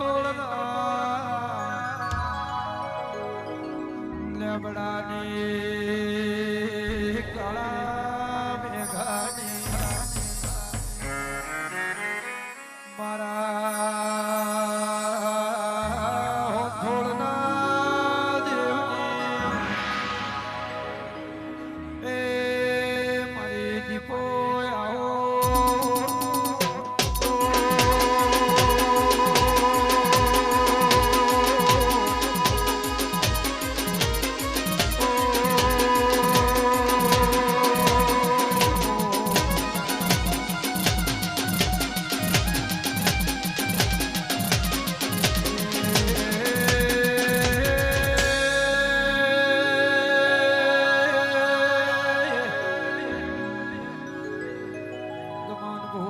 લેબડાની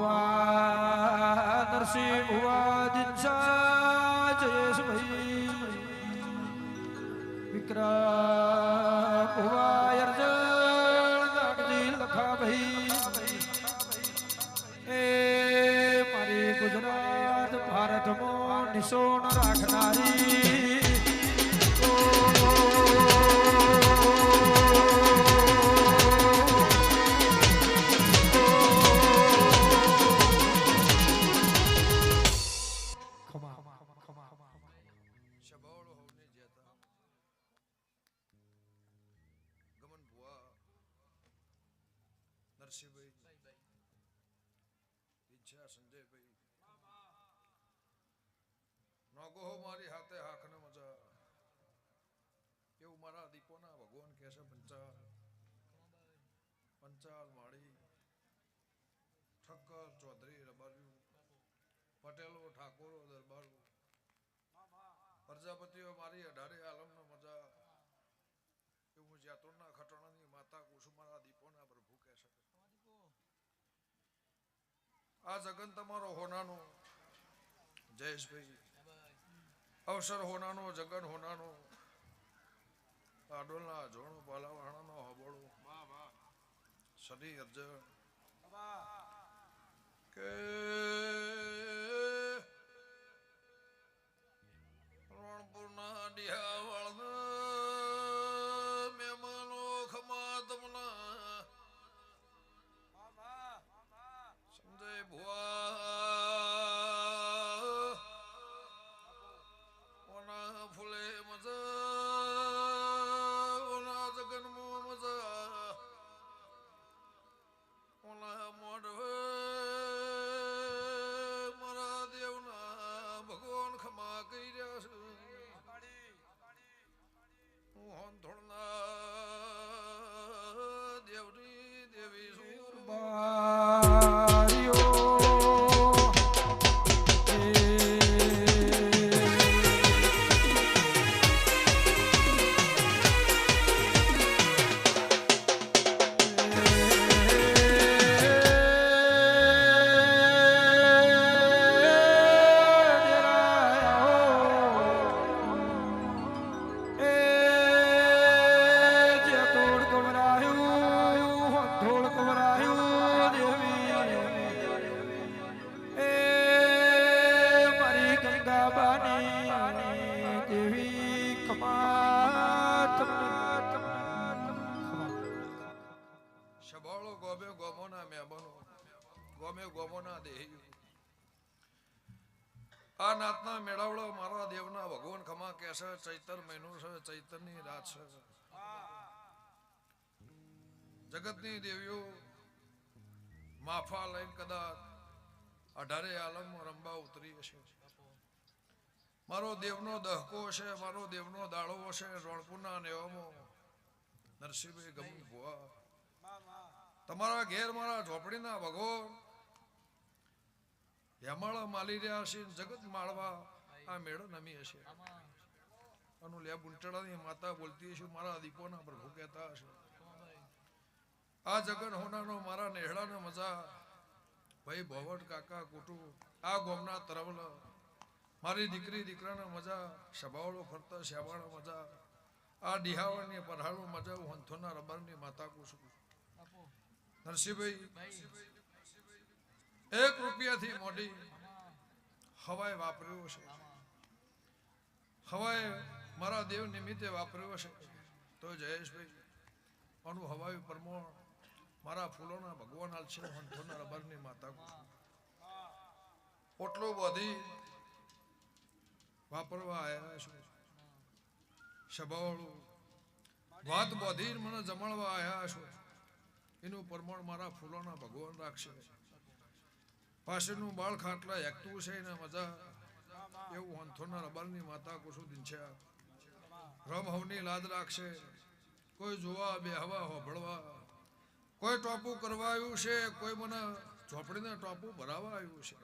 ભુવા નરસિંહ ભુવા દિનસા જયેશભાઈ વિક્રમ ભુવા અર્જણ નાગજી લખાભાઈ એ મારી ગુજરાત ભારતમાં રાખનારી નરસિંહભાઈ ઈચ્છા સંજયભાઈ નોગો હો મારી હાથે હાખને મજા એવું મારા દીપોના ભગવાન કહે છે પંચાલ પંચાલ માળી. ઠક્કર ચૌધરી રબાર્યું. પટેલો, ઠાકોરો, દરબારો. પ્રજાપતિઓ મારી અઢારે આલમનો મજા એવું જાતોના ખટણાની માતા કુસુમારા દીપોના પ્રભુ કહે છે. આ જગન તમારો હોનાનો. જયેશભાઈ અવસર હોનાનો જગન હોનાનો. આડોલના જોણો પાલાવાણાનો હબળો. સદી અર્જણ. કે હું હોંધોળના દેવની ગોમે ગોમોના દેહીઓ આ નાતના મેળાવડો મારા દેવના ભગવાન ખમા કે ચૈતર મહિનો છે, ચૈતરની રાત છે. જગતની દેવીઓ માફા લઈને કદાચ અઢારે આલમ રંબા ઉતરી હશે. મારો દેવનો દહકો છે મારો દેવનો દાળો છે રણપુરના નેવામાં નરસિંહભાઈ ગમી ભુવા. તમારા ઘેર મારા ઝોપડીના ભગવાન હેમાળા માલી રહ્યા છે જગત માળવા. આ મેળો નમી હશે. અનુ લે બુંટડાની માતા બોલતી હશે મારા દીપોના પ્રભુ કહેતા હશે. આ જગન હોનાનો મારા નેહડાનો મજા. ભાઈ ભવટ કાકા કુટુ આ ગોમના તરવલ. મારી દીકરી દીકરાના મજા. સભાવળો ફરતા શ્યામાળા મજા. આ ડિહાવળની પરહાળો મજા. હું હંથોના રબરની માતા કુસુ નરસિંહભાઈ. એક રૂપિયાથી મોટી હવાઈ વાપર્યો છે હવાએ મારા દેવ નિમિત્તે વાપર્યો છે તો જયેશભાઈ, આનું હવાઈ પરમોણ મારા ફૂલોના ભગવાન હાલ છે હંથોના રબરની માતા ઓટલો બધી વાપરવા આવ્યા છું સભાવાળું વાત બધી મને જમાડવા આવ્યા છું એનું પરમાણ મારા ફૂલોના ભગવાન રાખશે. પાછળનું બાળ ખાટલા એકતું છે ને મજા. એવું અંથોના રબારની માતા કુસુદીન છે રમ હવની લાદ રાખશે. કોઈ જોવા બેહવા હોભળવા. કોઈ ટોપું કરવા આવ્યું છે, કોઈ મને ઝોપડીને ટોપું ભરાવા આવ્યું છે.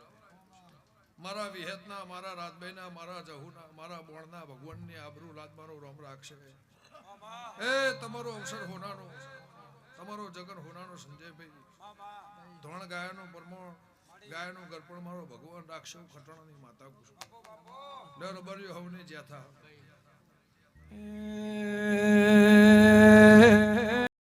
મારા વિહેતના, મારા રાતભાઈના, મારા જહુના, મારા બોણના, ભગવાનની આબરૂ લાદ મારો રમ રાખશે. એ તમારો અવસર હોનાનો. તમારો જગન હોનાનો સંજયભાઈ. ધોણ ગાયનો પરમોણ ગાયનું ગરપણ મારો ભગવાન રાખશે ખટણાની માતા કુસુમ ડર બર્યો હવની જ્યાથા એ